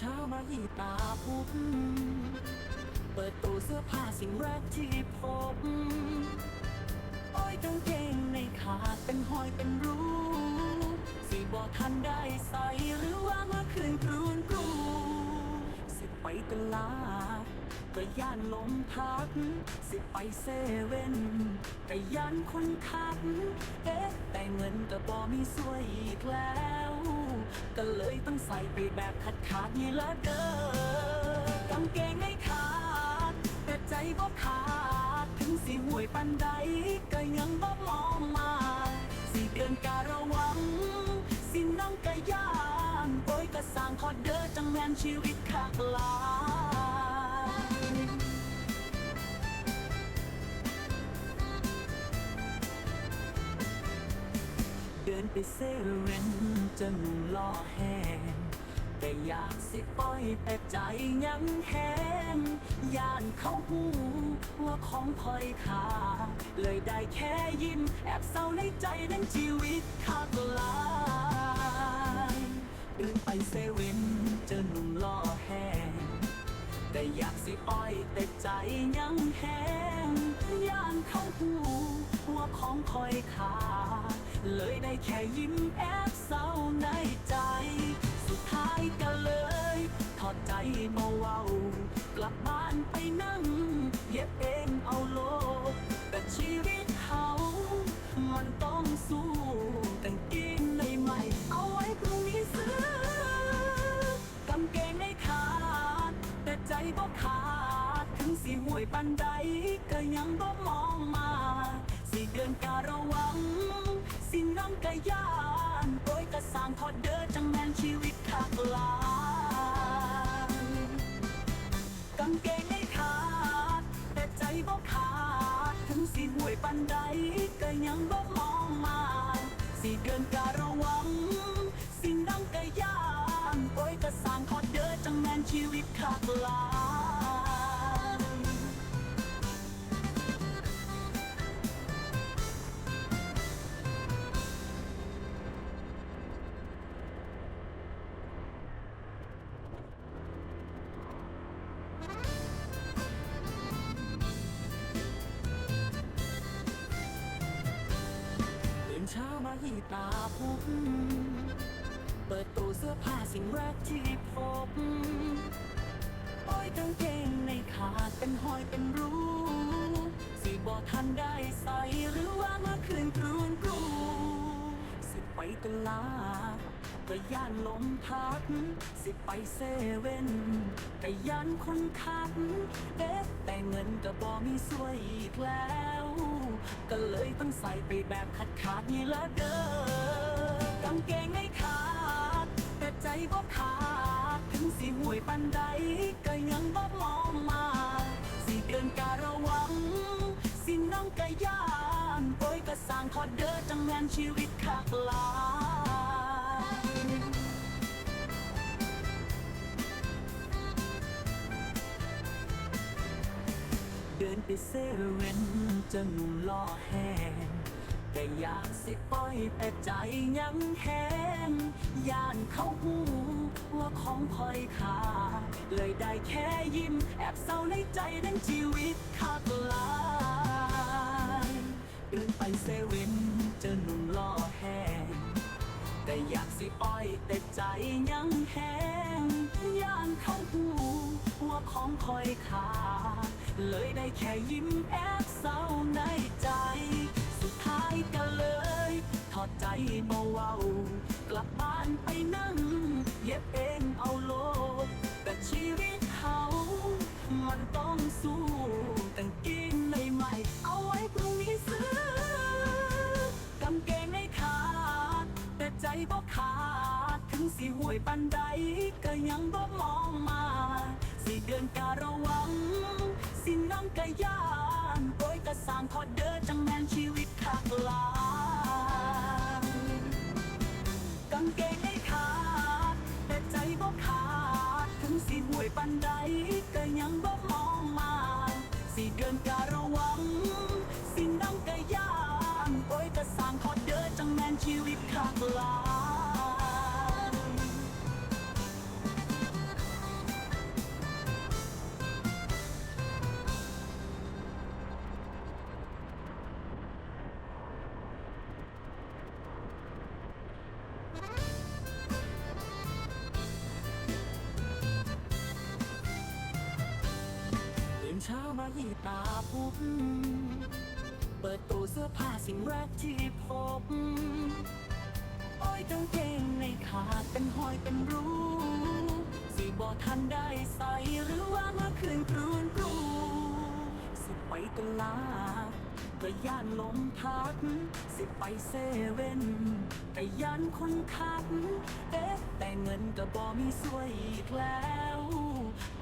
เช้ามาหีตาปุ๊บเปิดตู้เสื้อผ้าสิ่งแรกที่พบโอ้ยกางเกงในขาดเป็นหอยเป็นรูสิบอกทันได้ใส่หรือว่าเมื่อคืนกรวนกรูสิไปตลาดก็ย่านลมพัดสิไปเซเว่นก็ย่านคนขับเอ๊ะแต่เงินก็บอมีสวยอีกแล้ว ก็เลยต้องใส่ไปแบบขาดขาดนี่ละเด้อกางเกงไม่ขาด แต่ใจบ่ขาด ถึงสิห่วยปันใด ก็ยังบ่มองมาสิเดือนการะวัง สินั่งกะย่านโอ้ยก็สร้างพอเด้อจังแม่นชีวิตคักหลา ไปเซเว่นจะหนุ่มล่อแหงแต่อยากสิปล่อยแต่ใจยังแหงย่านเขาหูว่าของพลอยขาเลยได้แค่ยิ้มแอบเศร้าในใจนั้นชีวิตขาดลายเดินไปเซเว่นเจอหนุ่มล่อแหงแต่อยากสิอ้อยแต่ใจยังแหงย่านเขาหูว่าของคอยขาด เลยได้แค่ยิ้มแอบเศร้าในใจ สุดท้ายก็เลย ถอดใจมาเว้ากลับบ้านไปนั่ง เย็บเองเอาโลดแต่ชีวิตเขา มันต้องสู้กางเกงในใหม่ เอาไว้พรุ่งนี้ซื้อกางเกงในขาด แต่ใจบ่ขาด ถึงสิห่วยปันใดก็ยังบ่มองมา สิเดือนการะวัง สิน้ำกะยานโอ้ยกะสร้างพอเด้อจังแมนชีวิตคักลากางเกงไม่ขาด แต่ใจบ่ขาด ถึงสิห่วยปันใดก็ยังบ่มองมาสิเดือนการะวัง สิ่งดังกะยานโอ้ยก็สร้างพอเด้อจังแมนชีวิตคักลา เช้ามาหีตาปุ๊บเปิดตู้เสื้อผ้าสิ่งแรกที่พบโอ้ยกางเกงในขาดเป็นหอยเป็นรูสิบอทันได้ใส่หรือว่าเมื่อคืนกรวนกรูสิไปตลาดก็ย่านลมพัดสิไปเซเว่นก็ย่านคนขับเอ๊ะแต่เงินก็บอมีสวยอีกแล้ว ก็เลยต้องใส่ไปแบบขาดขาดนี่ละเด้อกางเกงไม่ขาด แต่ใจบ่ขาด ถึงสิห่วยปันใด ก็ยังบ่มองมาสิเดือนการะวัง สิน้องกะยานโอ้ยก็สร้างพอเด้อจังแม่นชีวิตคักลา ไปเซเว่นจะหนุ่มล่อแห้งแต่อยากสิปล่อยแต่ใจยังแห้งย่านเขาหูว่าของพลอยขาดเลยได้แค่ยิ้ม แอบเศร้าในใจนั้นชีวิตขาดลายเดินไปเซเว่นเจอหนุ่มล่อแห้งแต่อยากสิอ้อยแต่ใจยังแห้งย่านเขาหูว่าของคอยขาด เลยได้แค่ยิ้มแอบเศร้าในใจ สุดท้ายก็เลย ถอดใจมาเว้ากลับบ้านไปนั่ง เย็บเองเอาโลดแต่ชีวิตเขา มันต้องสู้กางเกงในใหม่ เอาไว้พรุ่งนี้ซื้อกางเกงในขาด แต่ใจบ่ขาด ถึงสิห่วยปันใด ก็ยังบ่มองมาสิเดือนการะวัง กะยานโอ้ยกะสร้างพอเด้อจังแม่นชีวิตคักหลางกางเกงไม่ขาด แต่ใจบ่ขาด ถึงสิห่วยปันใดก็ยังบ่มองมา สิเดือนการ เช้ามาหีตาปุ๊บเปิดตู้เสื้อผ้าสิ่งแรกที่พบโอ้ยกางเกงในขาดเป็นห้อยเป็นรูสีบอทันได้ใส่หรือว่าเมื่อคืนกรูนกรูสิไปตลาด ก็ย่านลมพัดสิไปเซเว่นก็ย่านคนคักเอ๊ะแต่เงินก็บอมีสวยอีกแล้ว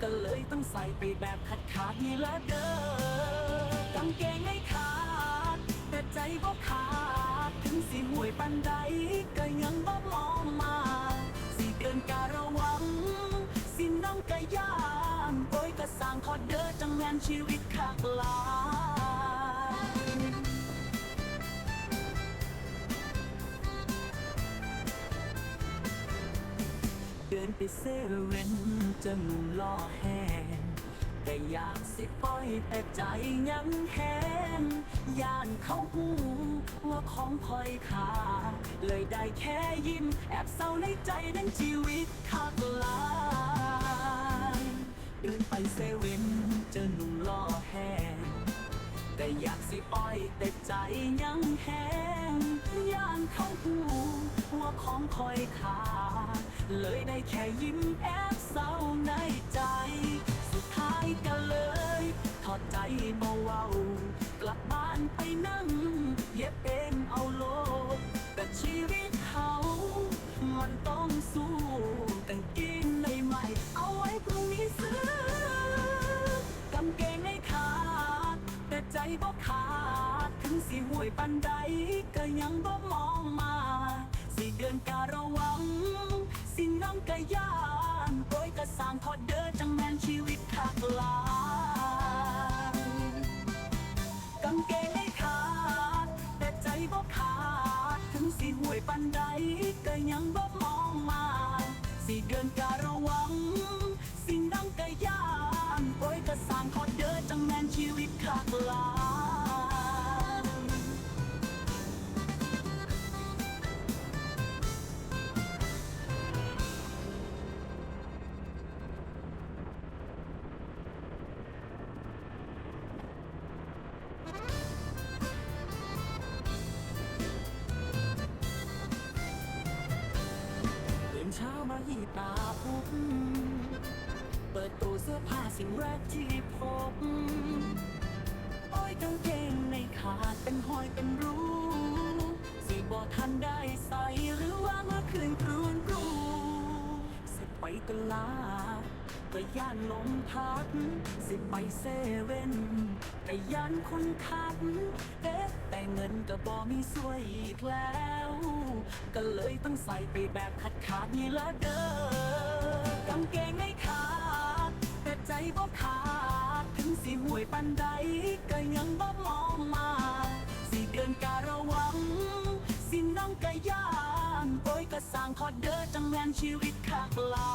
ก็เลยต้องใส่ไปแบบขาดขาดนี่ละเด้อกางเกงไม่ขาด แต่ใจบ่ขาด ถึงสิห่วยปันใด ก็ยังบ่มองมาสิเดินการะวังสิน้องก็ย่านโอ้ยก็สร้างขอเด้อจังแม่นชีวิตคักลา นไปเซเว่นจะงุ่มล่อแหงแต่อยากสิปล่อยแต่ใจยังแห้งย่านเขาหูว่าของคอยขาดเลยได้แค่ยิ้มแอบเศร้าในใจนั้นชีวิตขาดลายเดินไปเซเว่นเจอหนุ่มล่อแห้งแต่อยากสิอ้อยแต่ใจยังแห้งย่านเขาหูว่าของคอยขาด เลยได้แค่ยิ้มแอบเศร้าในใจ สุดท้ายก็เลย ถอดใจเบาๆกลับบ้านไปนั่ง เย็บเองเอาโลดแต่ชีวิตเขา มันต้องสู้กางเกงในใหม่ เอาไว้พรุ่งนี้ซื้อกางเกงในขาด แต่ใจบ่ขาด ถึงสิห่วยปันใดก็ยังบ่มองมา สิเดินการะวัง สิน้องก็ยานโอยกะสร้างทอดเด้อจังแมนชีวิตขากลายกางเกงไม่ขาด แต่ใจบ่ขาด ถึงสิห่วยปันใดก็ยังบ่มองมา สิเดินการะวัง เช้ามาหีตาปุ๊บเปิดตู้เสื้อผ้าสิ่งแรกที่พบโอ้ยกางเกงในขาดเป็นห้อยเป็นรูสิบอทันได้ใส่หรือว่าเมื่อคืนกรูนกรูเสิไปตลาดก็ย่านลมพัดสิไปเซเว่นก็ย่านคนคักเอ๊ะแต่เงินก็บอมีสวยอีกแล้ว ก็เลยต้องใส่ไปแบบขาดขาดนี่ละเด้อกางเกงไม่ขาด แต่ใจบ่ขาด ถึงสิห่วยปันใด ก็ยังบ่มองมาสิเดือนการะวัง สิน้องก็ยานโอ้ยก็สร้างขอเด้อจังแมนชีวิตคักลา